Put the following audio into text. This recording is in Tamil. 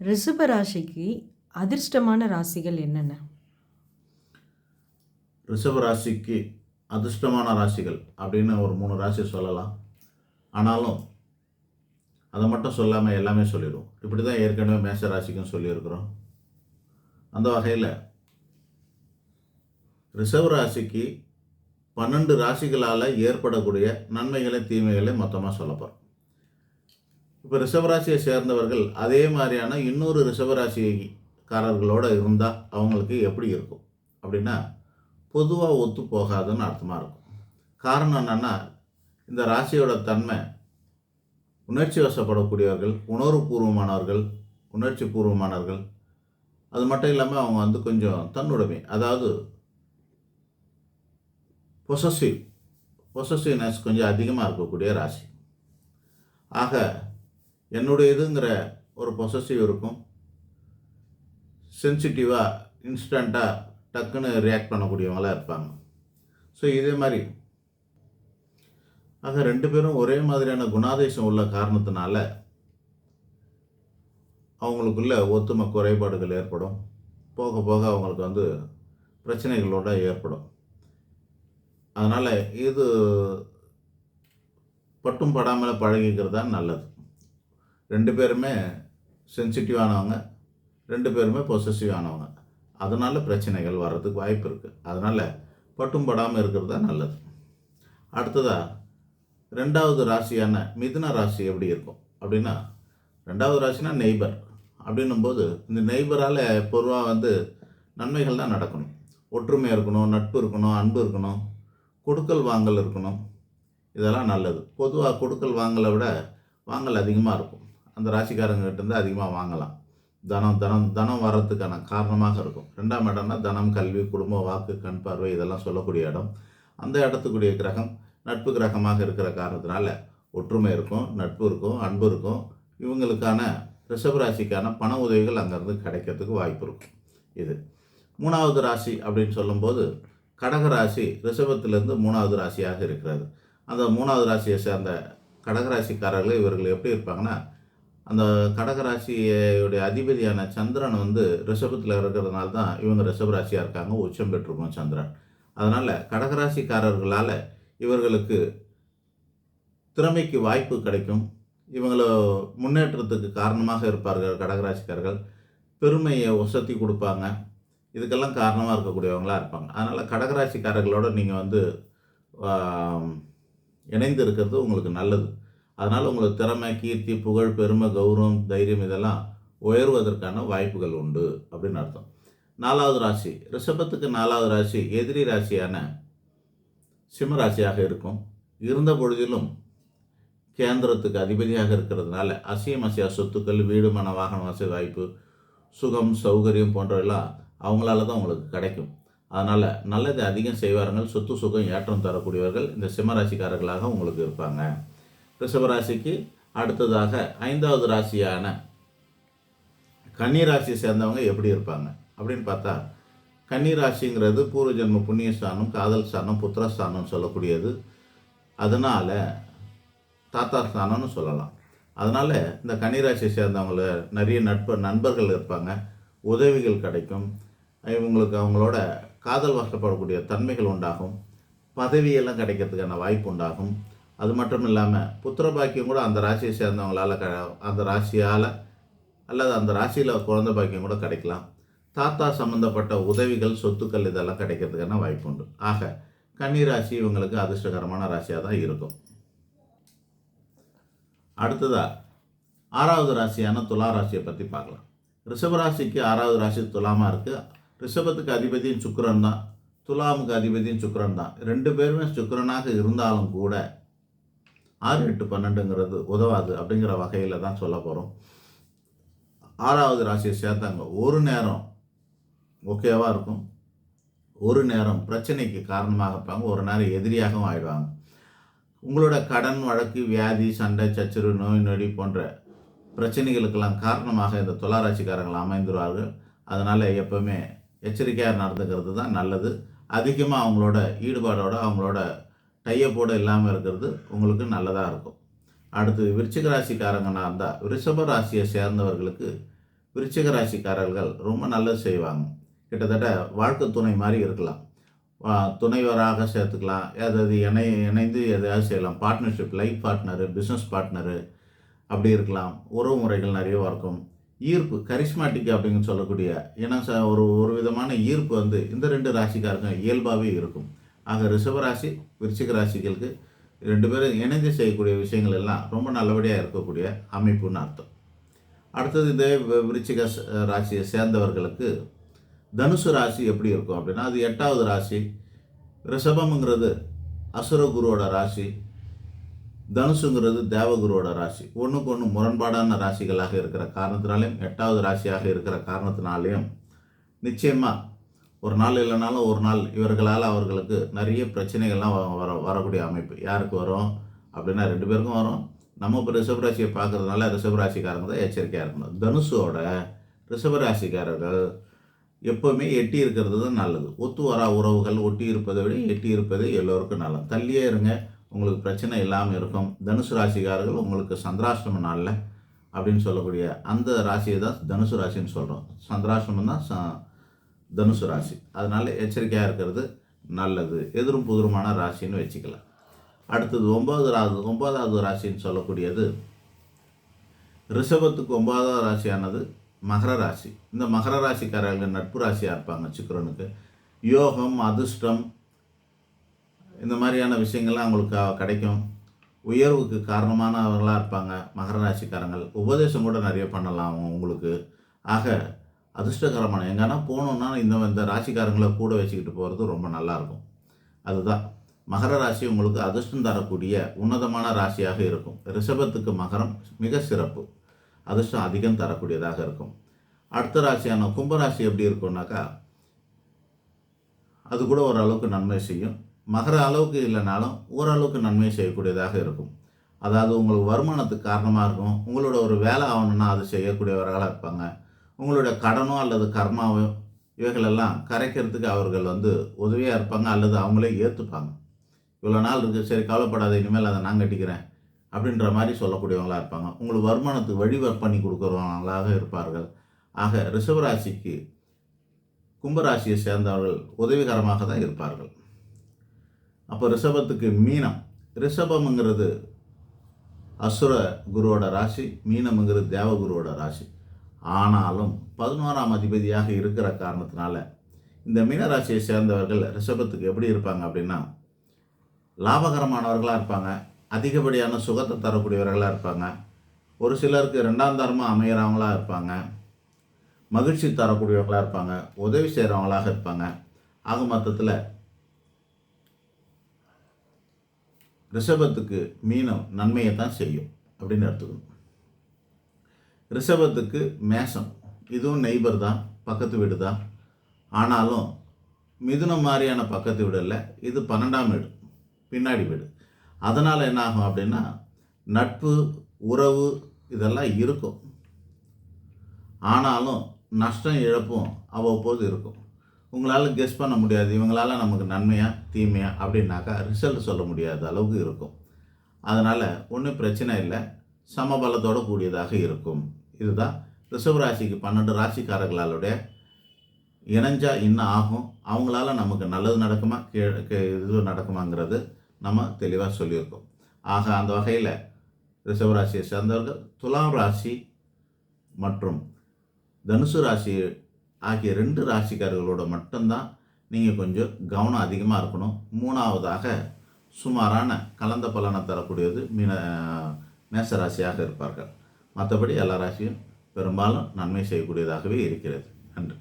ரிஷப ராசிக்கு அதிர்ஷ்டமான ராசிகள் என்னென்ன? ரிஷப ராசிக்கு அதிர்ஷ்டமான ராசிகள் அப்படின்னு ஒரு மூணு ராசி சொல்லலாம். ஆனாலும் அதை மட்டும் சொல்லாமல் எல்லாமே சொல்லிடுவோம். இப்படி தான் ஏற்கனவே மேஷ ராசிக்கும் சொல்லியிருக்கிறோம். அந்த வகையில் ரிஷப ராசிக்கு பன்னெண்டு ராசிகளால் ஏற்படக்கூடிய நன்மைகளை தீமைகளை மொத்தமாக சொல்லப்போகிறோம் இப்போ ரிஷபராசியை சேர்ந்தவர்கள் அதே மாதிரியான இன்னொரு ரிஷபராசிக்காரர்களோடு இருந்தால் அவங்களுக்கு எப்படி இருக்கும்? அப்படின்னா பொதுவாக ஒத்து போகாதுன்னு அர்த்தமாக இருக்கும். காரணம் என்னென்னா இந்த ராசியோட தன்மை உணர்ச்சி வசப்படக்கூடியவர்கள் உணர்வுபூர்வமானவர்கள் உணர்ச்சி பூர்வமானவர்கள் அது மட்டும் இல்லாமல் அவங்க வந்து கொஞ்சம் தன்னுடைமை அதாவது பொசசிவ் பொசசிவ்னஸ் கொஞ்சம் அதிகமாக இருக்கக்கூடிய ராசி. ஆக என்னுடையதுங்கிற ஒரு பொசசிவ் இருக்கும். சென்சிட்டிவாக இன்ஸ்டண்ட்டாக டக்குன்னு ரியாக்ட் பண்ணக்கூடியவங்களாக இருப்பாங்க. ஸோ இதே மாதிரி. ஆக ரெண்டு பேரும் ஒரே மாதிரியான குணாதேசம் உள்ள காரணத்தினால அவங்களுக்குள்ள ஒத்துமை குறைபாடுகள் ஏற்படும். போக போக அவங்களுக்கு வந்து பிரச்சனைகளோட ஏற்படும். அதனால் இது பட்டும் படாமல் பழகிக்கிறது தான் நல்லது. ரெண்டு பேருமே சென்சிட்டிவானவங்க ரெண்டு பேருமே பொசசிவ் ஆனவங்க. அதனால் பிரச்சனைகள் வர்றதுக்கு வாய்ப்பு இருக்குது அதனால் பட்டும் படாமல் இருக்கிறது தான் நல்லது. அடுத்ததாக ரெண்டாவது ராசியான மிதுன ராசி எப்படி இருக்கும்? அப்படின்னா ரெண்டாவது ராசினா நெய்பர் அப்படின்னும்போது இந்த நெய்பரால் பொதுவாக வந்து நன்மைகள் தான் நடக்கணும். ஒற்றுமை இருக்கணும் நட்பு இருக்கணும் அன்பு இருக்கணும் கொடுக்கல் வாங்கல் இருக்கணும். இதெல்லாம் நல்லது. பொதுவாக கொடுக்கல் வாங்கலை விட வாங்கல் அதிகமாக இருக்கும். அந்த ராசிக்காரங்ககிட்ட இருந்து அதிகமாக வாங்கலாம். தனம் தனம் தனம் வர்றதுக்கான காரணமாக இருக்கும். ரெண்டாம் இடம்னா தனம் கல்வி குடும்பம் வாக்கு கண் பார்வை இதெல்லாம் சொல்லக்கூடிய இடம். அந்த இடத்துக்குரிய கிரகம் நட்பு கிரகமாக இருக்கிற காரணத்தினால ஒற்றுமை இருக்கும் நட்பு இருக்கும் அன்பு இருக்கும். இவங்களுக்கான ரிஷபராசிக்கான பண உதவிகள் அங்கேருந்து கிடைக்கிறதுக்கு வாய்ப்பு இருக்கும். இது. மூணாவது ராசி அப்படின்னு சொல்லும்போது கடகராசி ரிஷபத்திலேருந்து மூணாவது ராசியாக இருக்கிறது. அந்த மூணாவது ராசியை சேர்ந்த கடகராசிக்காரர்கள் இவர்கள் எப்படி இருப்பாங்கன்னா அந்த கடகராசியுடைய அதிபதியான சந்திரன் வந்து ரிஷபத்தில் இருக்கிறதுனால தான் இவங்க ரிஷபராசியாக இருக்காங்க. உச்சம் பெற்றிருக்கோம் சந்திரன். அதனால் கடகராசிக்காரர்களால் இவர்களுக்கு திறமைக்கு வாய்ப்பு கிடைக்கும். இவங்கள முன்னேற்றத்துக்கு காரணமாக இருப்பார்கள் கடகராசிக்காரர்கள். பெருமையை ஒசத்தி கொடுப்பாங்க. இதுக்கெல்லாம் காரணமாக இருக்கக்கூடியவங்களாக இருப்பாங்க. அதனால் கடகராசிக்காரர்களோட நீங்கள் வந்து இணைந்து இருக்கிறது உங்களுக்கு நல்லது. அதனால் உங்களுக்கு திறமை கீர்த்தி புகழ் பெருமை கௌரவம் தைரியம் இதெல்லாம் உயர்வதற்கான வாய்ப்புகள் உண்டு அப்படின்னு அர்த்தம். நாலாவது ராசி. ரிஷபத்துக்கு நாலாவது ராசி எதிரி ராசியான சிம்ம ராசியாக இருக்கும். இருந்த பொழுதிலும் கேந்திரத்துக்கு அதிபதியாக இருக்கிறதுனால அசியம் அசியா சொத்துக்கள் வீடு மன வாகன வசதி வாய்ப்பு சுகம் சௌகரியம் போன்றவெல்லாம் அவங்களால தான் உங்களுக்கு கிடைக்கும். அதனால் நல்லது அதிகம் செய்வார்கள் சொத்து சுகம் ஏற்றம் தரக்கூடியவர்கள் இந்த சிம்மராசிக்காரர்களாக உங்களுக்கு இருப்பாங்க. ரிஷபராசிக்கு அடுத்ததாக ஐந்தாவது ராசியான கன்னி ராசியை சேர்ந்தவங்க எப்படி இருப்பாங்க? அப்படின்னு பார்த்தா கன்னி ராசிங்கிறது பூர்வ ஜென்ம புண்ணியஸ்தானம் காதல் ஸ்தானம் புத்திரஸ்தானம் சொல்லக்கூடியது. அதனால் தாத்தா ஸ்தானம்னு சொல்லலாம். அதனால் இந்த கன்னிராசியை சேர்ந்தவங்கள நிறைய நட்பு நண்பர்கள் இருப்பாங்க. உதவிகள் கிடைக்கும். இவங்களுக்கு அவங்களோட காதல் வசப்படக்கூடிய தன்மைகள் உண்டாகும். பதவியெல்லாம் கிடைக்கிறதுக்கான வாய்ப்பு உண்டாகும். அது மட்டும் இல்லாமல் புத்திர பாக்கியம் கூட அந்த ராசியை சேர்ந்தவங்களால் க அந்த ராசியால் அல்லது அந்த ராசியில் குழந்தை பாக்கியம் கூட கிடைக்கலாம். தாத்தா சம்மந்தப்பட்ட உதவிகள் சொத்துக்கள் இதெல்லாம் கிடைக்கிறதுக்கான வாய்ப்பு உண்டு ஆக கன்னி ராசி இவங்களுக்கு அதிர்ஷ்டகரமான ராசியாக தான் இருக்கும். அடுத்ததாக ஆறாவது ராசியான துலா ராசியை பற்றி பார்க்கலாம். ரிஷபராசிக்கு ஆறாவது ராசி துலாமாக இருக்குது ரிஷபத்துக்கு அதிபதியும் சுக்கரன் தான். துலாமுக்கு அதிபதியும் சுக்கரன் தான். ரெண்டு பேருமே சுக்கரனாக இருந்தாலும் கூட ஆறு எட்டு பன்னெண்டுங்கிறது உதவாது அப்படிங்கிற வகையில் தான் சொல்ல போகிறோம் ஆறாவது ராசியை சேர்த்தாங்க. ஒரு நேரம் ஓகேவாக இருக்கும். ஒரு நேரம் பிரச்சனைக்கு காரணமாக இருப்பாங்க. ஒரு நேரம் எதிரியாகவும் ஆயிடுவாங்க. உங்களோட கடன் வழக்கு வியாதி சண்டை சச்சரவு நோய் நொடி போன்ற பிரச்சனைகளுக்கெல்லாம் காரணமாக இந்த துளாராட்சிக்காரங்கள் அமைந்துருவார்கள். அதனால் எப்பவுமே எச்சரிக்கையாக நடந்துக்கிறது தான் நல்லது. அதிகமாக அவங்களோட ஈடுபாடோட அவங்களோட டையப்போடு இல்லாமல் இருக்கிறது உங்களுக்கு நல்லதாக இருக்கும். அடுத்து விருச்சிக ராசிக்காரங்கன்னா இருந்தால் விருஷப ராசியை சேர்ந்தவர்களுக்கு விருச்சிக ராசிக்காரர்கள் ரொம்ப நல்லது செய்வாங்க. கிட்டத்தட்ட வாழ்க்கை துணை மாதிரி இருக்கலாம். வா- துணைவராக சேர்த்துக்கலாம். அதாவது இணை இணைந்து எதையாவது செய்யலாம். Partnership life partner business partner அப்படி இருக்கலாம். உறவு முறைகள் நிறைய இருக்கும். ஈர்ப்பு கரிஸ்மாட்டிக் அப்படின்னு சொல்லக்கூடிய ஏன்னா ச ஒரு ஒரு விதமான ஈர்ப்பு வந்து இந்த ரெண்டு ராசிக்காரங்க இயல்பாகவே இருக்கும். ஆக ரிஷபராசி விருச்சிக ராசிகளுக்கு ரெண்டு பேரும் இணைந்து செய்யக்கூடிய விஷயங்கள் எல்லாம் ரொம்ப நல்லபடியாக இருக்கக்கூடிய அமைப்புன்னு அர்த்தம். அடுத்தது இதே விருச்சிக ச- ராசியை சேர்ந்தவர்களுக்கு தனுசு ராசி எப்படி இருக்கும் அப்படின்னா அது எட்டாவது ராசி ரிஷபம்ங்கிறது அசுரகுருவோட ராசி தனுசுங்கிறது தேவகுருவோட ராசி. ஒன்றுக்கு ஒன்று முரண்பாடான ராசிகளாக இருக்கிற காரணத்தினாலையும் எட்டாவது ராசியாக இருக்கிற காரணத்தினாலையும் நிச்சயமாக ஒரு நாள் இல்லைனாலும் ஒரு நாள் இவர்களால் அவர்களுக்கு நிறைய பிரச்சனைகள்லாம் வ- வர வரக்கூடிய அமைப்பு. யாருக்கு வரும்? அப்படின்னா ரெண்டு பேருக்கும் வரும். நம்ம இப்போ ரிஷபராசியை பார்க்குறதுனால ரிஷபராசிக்காரங்க தான் எச்சரிக்கையாக இருக்கணும். தனுஷோட ரிஷபராசிக்காரர்கள் எப்போவுமே எட்டி இருக்கிறது தான் நல்லது. ஒத்து வரா உறவுகள் ஒட்டி இருப்பதை விட எட்டி இருப்பது எல்லோருக்கும் நல்லது. தள்ளியே இருங்க. உங்களுக்கு பிரச்சனை இல்லாமல் இருக்கும். தனுசு ராசிக்காரர்கள் உங்களுக்கு சந்திராஷ்டம நாளில் அப்படின்னு சொல்லக்கூடிய அந்த ராசியை தான் தனுசு ராசின்னு சொல்கிறோம் சந்திராஷ்டமம் தான் ச தனுசு ராசி. அதனால் எச்சரிக்கையாக இருக்கிறது நல்லது. எதிரும் புதிருமான ராசின்னு வச்சுக்கலாம். அடுத்தது ஒன்பதாவது ஒன்பதாவது ராசின்னு சொல்லக்கூடியது ரிஷபத்துக்கு ஒன்பதாவது ராசியானது மகர ராசி. இந்த மகர ராசிக்காரர்கள் நட்பு ராசியாக இருப்பாங்க சுக்கரனுக்கு. யோகம் அதிர்ஷ்டம் இந்த மாதிரியான விஷயங்கள்லாம் அவங்களுக்கு கிடைக்கும். உயர்வுக்கு காரணமானவர்களாக இருப்பாங்க மகர ராசிக்காரங்கள். உபதேசம் கூட நிறைய பண்ணலாம் அவங்க உங்களுக்கு. ஆக அதிர்ஷ்டகரமான எங்கன்னா போகணுன்னா இந்த இந்த ராசிக்காரங்களை கூட வச்சுக்கிட்டு போகிறது ரொம்ப நல்லாயிருக்கும் அதுதான். மகர ராசி உங்களுக்கு அதிர்ஷ்டம் தரக்கூடிய உன்னதமான ராசியாக இருக்கும். ரிஷபத்துக்கு மகரம் மிக சிறப்பு. அதிர்ஷ்டம் அதிகம் தரக்கூடியதாக இருக்கும். அடுத்த ராசியான கும்பராசி எப்படி இருக்கும்னாக்கா அது கூட ஓரளவுக்கு நன்மை செய்யும். மகர அளவுக்கு இல்லைனாலும் ஓரளவுக்கு நன்மை செய்யக்கூடியதாக இருக்கும். அதாவது உங்களுக்கு வருமானத்துக்கு காரணமாக இருக்கும். உங்களோட ஒரு வேலை ஆகணும்னா அது செய்யக்கூடியவர்களாக இருப்பாங்க. உங்களுடைய கடனோ அல்லது கர்மாவோ இவைகளெல்லாம் கரைக்கிறதுக்கு அவர்கள் வந்து உதவியாக இருப்பாங்க அல்லது அவங்களே ஏற்றுப்பாங்க இவ்வளோ நாள் இருக்குது சரி கவலைப்படாத இனிமேல் அதை நான் கட்டிக்கிறேன் அப்படின்ற மாதிரி சொல்லக்கூடியவங்களாக இருப்பாங்க. உங்களுக்கு வருமானத்துக்கு வழி பண்ணி கொடுக்குறவங்களாக இருப்பார்கள். ஆக ரிஷபராசிக்கு கும்பராசியை சேர்ந்தவர்கள் உதவிகரமாக தான் இருப்பார்கள். அப்போ ரிஷபத்துக்கு மீனம். ரிஷபம்ங்கிறது அசுர குருவோட ராசி மீனம்ங்கிறது தேவகுருவோட ராசி. ஆனாலும் பதினோராம் அதிபதியாக இருக்கிற காரணத்தினால இந்த மீனராசியை சேர்ந்தவர்கள் ரிஷபத்துக்கு எப்படி இருப்பாங்க அப்படின்னா லாபகரமானவர்களாக இருப்பாங்க அதிகப்படியான சுகத்தை தரக்கூடியவர்களாக இருப்பாங்க ஒரு சிலருக்கு ரெண்டாம் தரமாக அமைகிறவங்களா இருப்பாங்க மகிழ்ச்சி தரக்கூடியவர்களாக இருப்பாங்க உதவி செய்கிறவங்களாக இருப்பாங்க. ஆக மொத்தத்தில் ரிஷபத்துக்கு மீனம் நன்மையை தான் செய்யும் அப்படின்னு எடுத்துக்கணும். ரிஷபத்துக்கு மேஷம். இதுவும் நெய்பர் தான் பக்கத்து வீடு தான். ஆனாலும் மிதுனம் மாதிரியான பக்கத்து வீடு இல்லை இது பன்னெண்டாம் வீடு பின்னாடி வீடு. அதனால் என்ன ஆகும் அப்படின்னா நட்பு உறவு இதெல்லாம் இருக்கும். ஆனாலும் நஷ்டம் இழப்பும் அவ்வப்போது இருக்கும். உங்களால் கெஸ் பண்ண முடியாது இவங்களால் நமக்கு நன்மையா தீமையா அப்படின்னாக்கா ரிசல்ட் சொல்ல முடியாத அளவுக்கு இருக்கும். அதனால் ஒன்றும் பிரச்சனை இல்லை. சமபலத்தோடு கூடியதாக இருக்கும். இதுதான் ரிஷபராசிக்கு பன்னெண்டு ராசிக்காரர்களாலுடைய இணைஞ்சா இன்னும் ஆகும்? அவங்களால நமக்கு நல்லது நடக்குமா? கீழே இது நடக்குமாங்கிறது நம்ம தெளிவாக சொல்லியிருக்கோம். ஆக அந்த வகையில் ரிஷபராசியை சேர்ந்தவர்கள் துலாம் ராசி மற்றும் தனுசு ராசி ஆகிய ரெண்டு ராசிக்காரர்களோட மட்டும்தான் நீங்கள் கொஞ்சம் கவனம் அதிகமாக இருக்கணும். மூணாவதாக சுமாரான கலந்த பலனை தரக்கூடியது மீன மேசராசியாக இருப்பார்கள். மற்றபடி எல்லா ராசியும் பெரும்பாலும் நன்மை செய்யக்கூடியதாகவே இருக்கிறது. நன்றி.